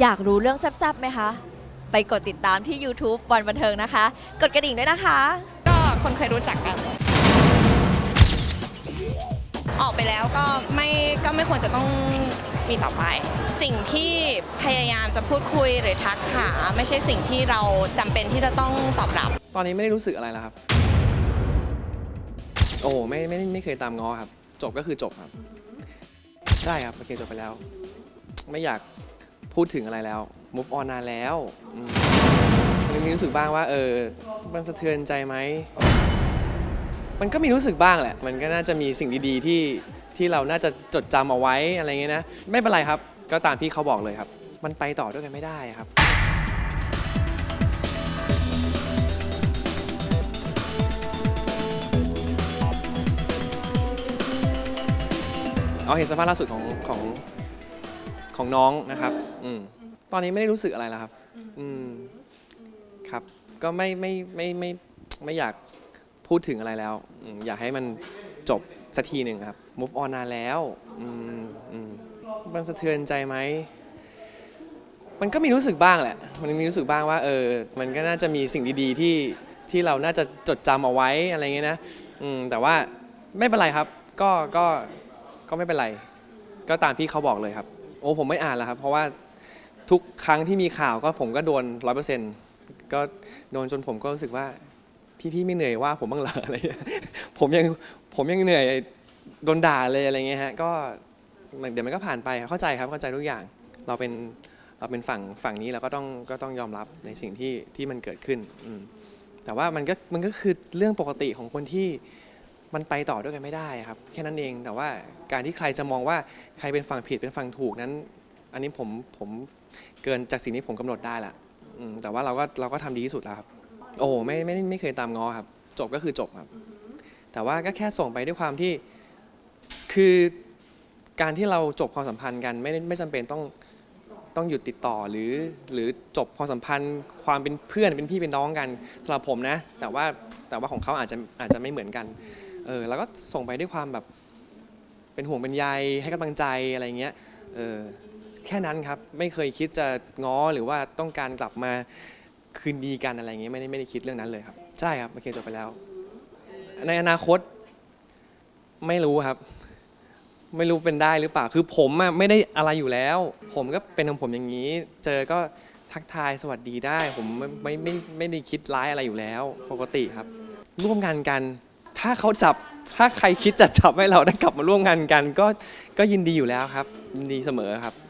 อยากรู้เรื่องแซ่บๆไหมคะ ไปกดติดตามที่ YouTube วันบันเทิงนะคะ กดกระดิ่งด้วยนะคะ ก็คนเคยรู้จักกัน ออกไปแล้วก็ไม่ก็ไม่ควรจะต้องมีต่อไป สิ่งที่พยายามจะพูดคุยหรือทักหา ไม่ใช่สิ่งที่เราจำเป็นที่จะต้องตอบรับ ตอนนี้ไม่ได้รู้สึกอะไรแล้วครับ โอ้ไม่ไม่ไม่เคยตามง้อครับ จบก็คือจบครับ ใช่ครับโอเคจบไปแล้ว ไม่อยาก พูดถึงอะไรแล้วมุฟออนนานแล้วอืมมันมีรู้สึกบ้างว่า เออ มันสะเทือนใจไหม มันก็มีรู้สึกบ้างแหละ มันก็น่าจะมีสิ่งดีๆที่ที่เราน่าจะจดจำเอาไว้อะไรเงี้ยนะ ไม่เป็นไรครับ ก็ตามที่เขาบอกเลยครับ มันไปต่อด้วยกันไม่ได้ครับ เอาเห็นสภาพล่าสุดของของ ของน้องนะครับอืมตอนนี้ไม่ได้รู้สึกอะไรแล้วครับ อืมครับ ก็ไม่ไม่ไม่ไม่ไม่อยากพูดถึงอะไรแล้วอืมอยากให้มันจบสักทีหนึ่งครับ move on นานแล้วอืมอืมมันสะเทือนใจไหม มันก็มีรู้สึกบ้างแหละ มันมีรู้สึกบ้างว่าเออ มันก็น่าจะมีสิ่งดีๆที่ที่เราน่าจะจดจำเอาไว้อะไรเงี้ยนะอืมแต่ว่าไม่เป็นไรครับ ก็ก็ก็ไม่เป็นไร ก็ตามที่เขาบอกเลยครับ โอ้ผมไม่อ่านแล้วครับ เพราะว่าทุกครั้งที่มีข่าวก็ผมก็โดนร้อยเปอร์เซ็นต์ก็โดนจนผมก็รู้สึกว่า พี่ๆไม่เหนื่อยว่าผมบ้างเหรออะไรเงี้ยผมยังผมยังเหนื่อยโดนด่าเลยอะไรเงี้ยฮะก็เดี๋ยวมันก็ผ่านไปเข้าใจครับเข้าใจทุกอย่าง เราเป็นเราเป็นฝั่งฝั่งนี้เราก็ต้องก็ต้องยอมรับในสิ่งที่ที่มันเกิดขึ้นอืมแต่ว่ามันก็มันก็คือเรื่องปกติของคนที่ มันไปต่อด้วยกันไม่ได้ครับ แค่นั้นเองแต่ว่าการที่ใครจะมองว่าใครเป็นฝั่งผิดเป็นฝั่งถูกนั้น อันนี้ผมผมเกินจากสิ่งที่ผมกำหนดได้ละอืมแต่ว่าเราก็เราก็ทำดีที่สุดแล้วครับ โอ้ไม่ไม่ไม่เคยตามง้อครับ จบก็คือจบครับ แต่ว่าก็แค่ส่งไปด้วยความที่คือการที่เราจบความสัมพันธ์กันไม่ได้ไม่จำเป็นต้องต้องหยุดติดต่อหรือหรือจบความสัมพันธ์ ความเป็นเพื่อนเป็นพี่เป็นน้องกันสำหรับผมนะ แต่ว่าแต่ว่าของเขาอาจจะอาจจะไม่เหมือนกัน เออแล้วก็ส่งไปด้วยความแบบเป็นห่วงเป็นใยให้กำลังใจอะไรเงี้ยเออแค่นั้นครับไม่เคยคิดจะง้อหรือว่าต้องการกลับมาคืนดีกันอะไรเงี้ยไม่ได้ไม่ได้คิดเรื่องนั้นเลยครับ ใช่ครับโอเคจบไปแล้ว ในอนาคตไม่รู้ครับ ไม่รู้เป็นได้หรือเปล่าคือผมอะไม่ได้อะไรอยู่แล้ว ผมก็เป็นของผมอย่างนี้ เจอก็ทักทายสวัสดีได้ ผมไม่ไม่ไม่ไม่ได้คิดร้ายอะไรอยู่แล้ว ปกติครับ ร่วมงานกัน ถ้าเขาจับถ้าใครคิดจะจับให้เราได้กลับมาร่วมงานกัน ก็ก็ยินดีอยู่แล้วครับยินดีเสมอครับ